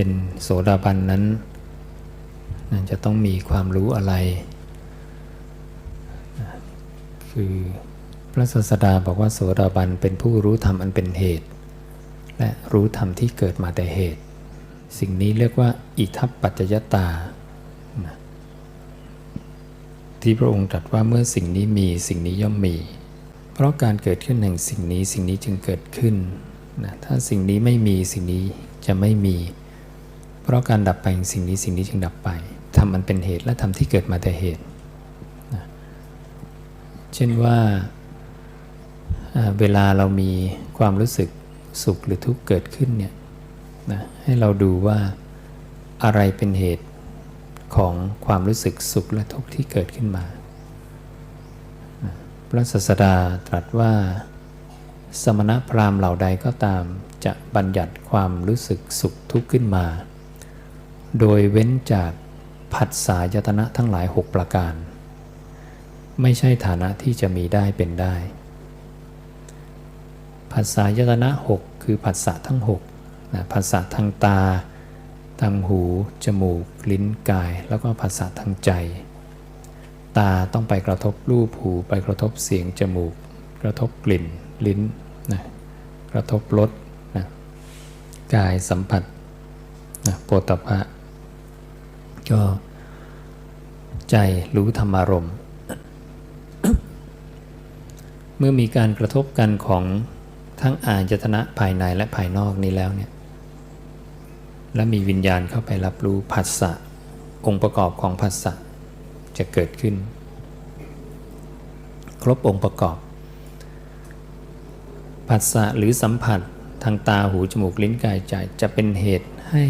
เป็นโสดาบันนั้น จะต้องมีความรู้อะไร คือพระศาสดาบอกว่าโสดาบันเป็นผู้รู้ธรรมอันเป็นเหตุ และรู้ธรรมที่เกิดมาแต่เหตุ สิ่งนี้เรียกว่า อิทัปปัจจยตา ที่พระองค์ตรัสว่าเมื่อสิ่งนี้มีสิ่งนี้ย่อมมี เพราะการเกิดขึ้นแห่งสิ่งนี้สิ่งนี้จึงเกิดขึ้นนะถ้าสิ่งนี้ไม่มีสิ่งนี้จะไม่มี เพราะการดับไปสิ่งนี้สิ่งนี้จึงดับไปทำมันเป็นเหตุและทำที่เกิดมาแต่เหตุนะเช่นว่าอ่าเวลาเรามีความรู้สึกสุขหรือทุกข์เกิดขึ้นเนี่ยนะให้เราดูว่าอะไรเป็นเหตุของความรู้สึกสุขและทุกข์ที่เกิดขึ้นมา พระศาสดาตรัสว่า สมณพราหมณ์เหล่าใดก็ตามจะบัญญัติความรู้สึกสุขทุกข์ขึ้นมา โดยเว้นจากผัสสะยตนะทั้งหลาย 6 ประการ ไม่ใช่ฐานะที่จะมีได้เป็นได้ผัสสะยตนะ 6 คือผัสสะทั้ง6นะผัสสะทางตา ทางหู จมูก ลิ้น กาย แล้วก็ผัสสะทางใจ ตาต้องไปกระทบรูป หู ไปกระทบเสียง จมูก กระทบกลิ่น ลิ้นนะกระทบรสนะกายสัมผัสนะโปตภะ ก็ใจรู้ธรรมารมณ์ เมื่อมีการกระทบกันของทั้งอายตนะภายในและภายนอกนี้แล้วเนี่ยและมีวิญญาณเข้าไปรับรู้ผัสสะองค์ประกอบของผัสสะจะเกิดขึ้น ครบองค์ประกอบผัสสะหรือสัมผัสทางตาหูจมูกลิ้นกายใจจะเป็นเหตุให้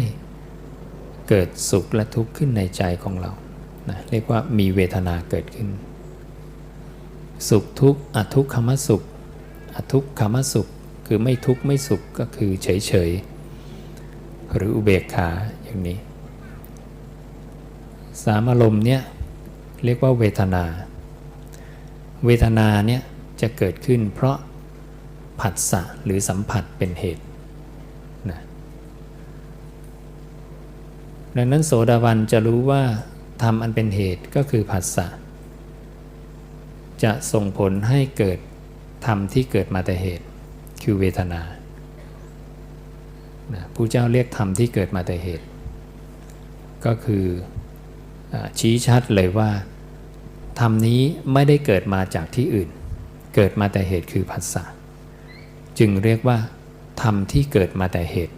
เกิดสุขและทุกข์ขึ้นในใจของเรานะเรียกว่ามีเวทนาเกิดขึ้น สุขทุกข์อทุกขมสุข อทุกขมสุขคือไม่ทุกข์ไม่สุขก็คือเฉยเฉยๆหรืออุเบกขาอย่างนี้ สามอารมณ์เนี่ยเรียกว่าเวทนา เวทนาเนี่ยจะเกิดขึ้นเพราะผัสสะหรือสัมผัสเป็นเหตุนะ ดังนั้นโสดาบันจะรู้ว่าธรรมอันเป็นเหตุก็คือผัสสะจะส่งผลให้เกิดธรรมที่เกิดมาแต่เหตุ คือเวทนานะผู้เจ้าเรียกธรรมที่เกิดมาแต่เหตุ ก็คืออชี้ชัดเลยว่าธรรมนี้ไม่ได้เกิดมาจากที่อื่น เกิดมาแต่เหตุคือผัสสะจึงเรียกว่าธรรมที่เกิดมาแต่เหตุ